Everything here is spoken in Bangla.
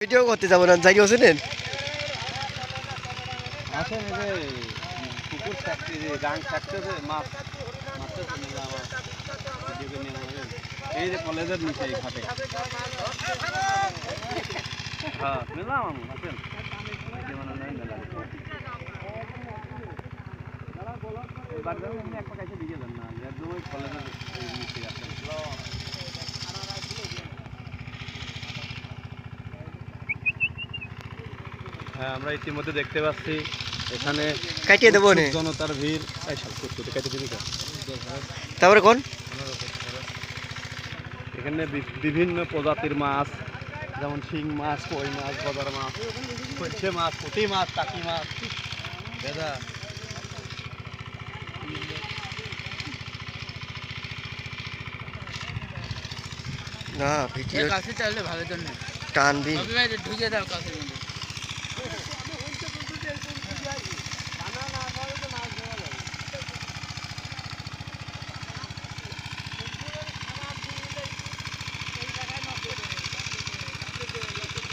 ভিডিও করতে যাব না, জায়গা আসেন এই যে কলেজের ঘাটে। হ্যাঁ দিকে যান না কলেজের এই নিচে আসেন হ্যাঁ আমরা ইতিমধ্যে দেখতে পাচ্ছি এখানে কাটিয়ে দেবো নে। জনতার ভিড়? তারপরে কোন? এখানে বি- বিভিন্ন প্রজাতির মাছ যেমন শিং মাছ কই মাছ গজার মাছ কলসে মাছ পুঁটি মাছ টাকি মাছ। দাদা না ভিডিও কাছে চাইলে ভালো জন্য। টানবি ঢুকে দাও কাছে